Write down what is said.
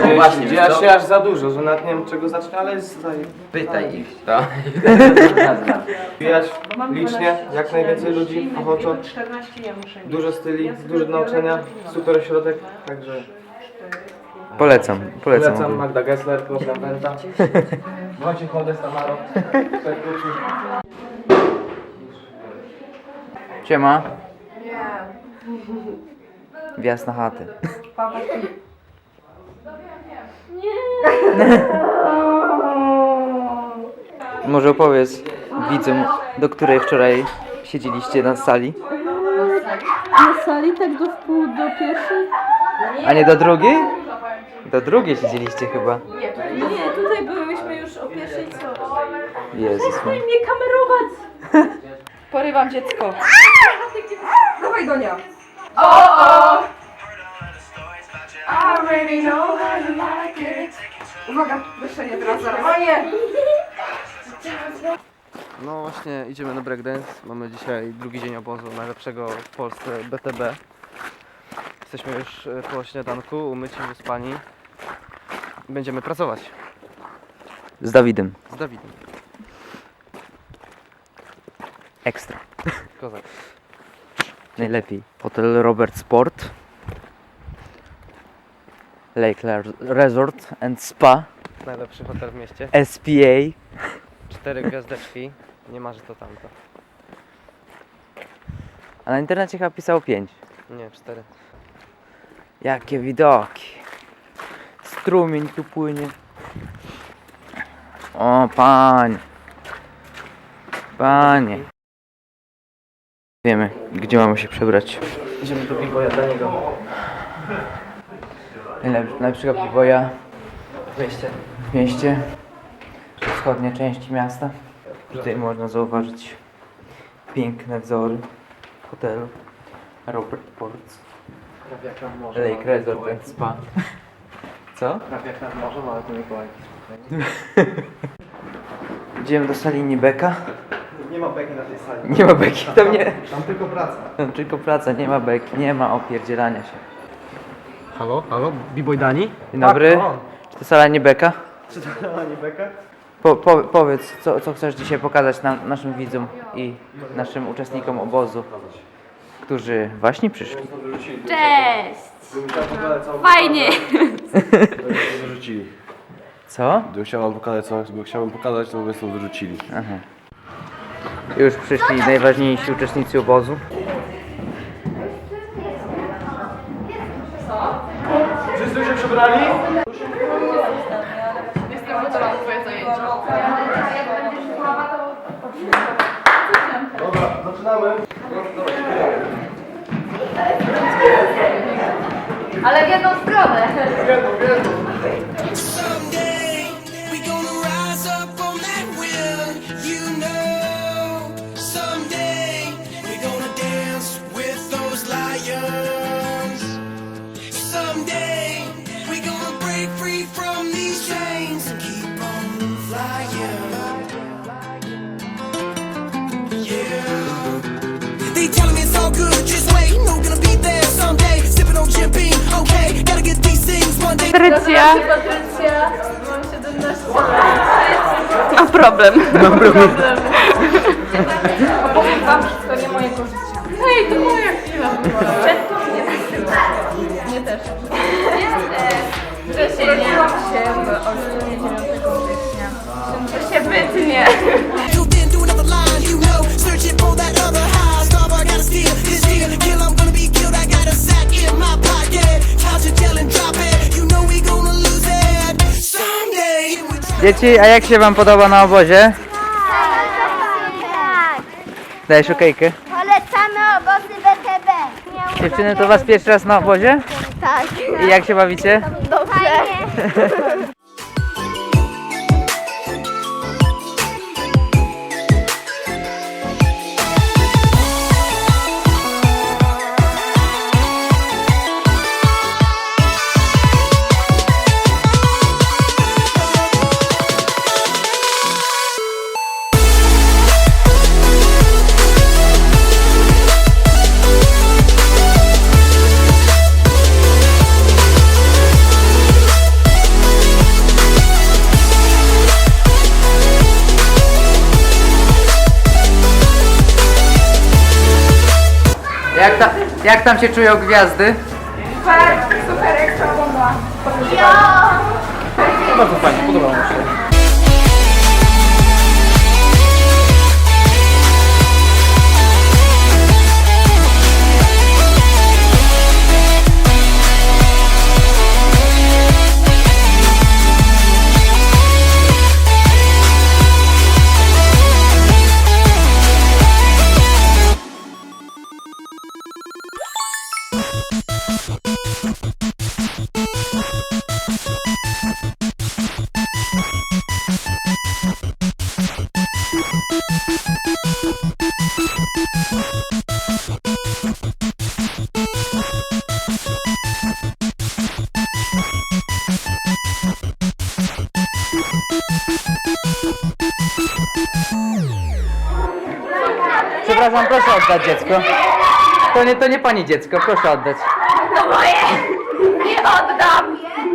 No właśnie, co? się aż za dużo, że nawet nie wiem czego zacząć, ale jest zaje- Pytaj ich. To. Wbijać licznie, jak najwięcej ludzi, ochoczo. 14 ja muszę mieć. Dużo styli, dużo do nauczenia, super ośrodek, także Polecam, polecam. polecam Magda Gessler, program Penta. Wojciech Modesta Maro. Siema. Wjazd na chatę. Może opowiedz widzom, do której wczoraj siedzieliście na sali, Na sali tak do wpół do pierwszej? a nie do drugiej? Do drugiej siedzieliście chyba. Nie, tutaj byłyśmy już o pierwszej co? Jezus. Daj mnie kamerować! Porywam dziecko. Dawaj Donia. Uwaga, wyszczenie teraz zarwanie. No właśnie, idziemy na breakdance. Mamy dzisiaj drugi dzień obozu najlepszego w Polsce BTB. Jesteśmy już e, po śniadanku, umyci, wyspani. Będziemy pracować Z Dawidem. z Dawidem. Ekstra. Kozak. Najlepiej. Hotel Robert Sport. Lake Resort and Spa. Najlepszy hotel w mieście. SPA. Cztery gwiazdeczki. Nie ma, że to tamto. A na internecie chyba pisało 5. Nie, cztery. Jakie widoki. Strumień tu płynie. O, panie. Panie. Wiemy, gdzie mamy się przebrać. Idziemy do Biboja Daniego. Najlep- Najlepszego piwoja Wejście. w mieście. Wschodniej części miasta. Tutaj można zauważyć piękne wzory hotelu Robert Ports. Prawie jak nad morzem. Lake Resort and Spa. Co? Prawie jak nad morzem, ale to Mikołaj. Idziemy do sali Nibeka. Nie ma beki na tej sali. Nie ma beki, tam nie. Tam tylko praca. Tam tylko praca, nie ma beki, nie ma opierdzielania się. Halo, halo, Biboj Dani? Dzień dobry. Tak. Czy to sala Nibeka? Czy to Dani Beka? Po, po, powiedz, co, co chcesz dzisiaj pokazać nam, naszym widzom i naszym uczestnikom obozu, którzy właśnie przyszli. Cześć! Fajnie! wyrzucili. Co? Gdybym chciał wam pokazać, co gdybym chciał wam pokazać, to by mnie stąd wyrzucili. Aha. Już przyszli najważniejsi uczestnicy obozu. Wszyscy się przebrali? Dobra, zaczynamy. Ale w jedną stronę. Jedną, jedną. Patrycja. Patrycja. Mam 17 lat. Mam problem. Mam problem. Opowiem wam wszystko, nie mojego życia. Hej, to moja chwila. Często mnie Nie też. Że się Urodziłam się w Olsztynie 9 stycznia. To się wytnie. Dzieci, a jak się wam podoba na obozie? Tak, Dajesz okejkę? polecamy obozy BTB. Dziewczyny, to was pierwszy raz na obozie? Tak. I jak się bawicie? Dobrze. Jak, ta, jak tam się czują gwiazdy? Super, super ekstra bomba. Bardzo fajnie, Przepraszam, proszę oddać dziecko. To nie, to nie pani dziecko, proszę oddać. Nie oddam!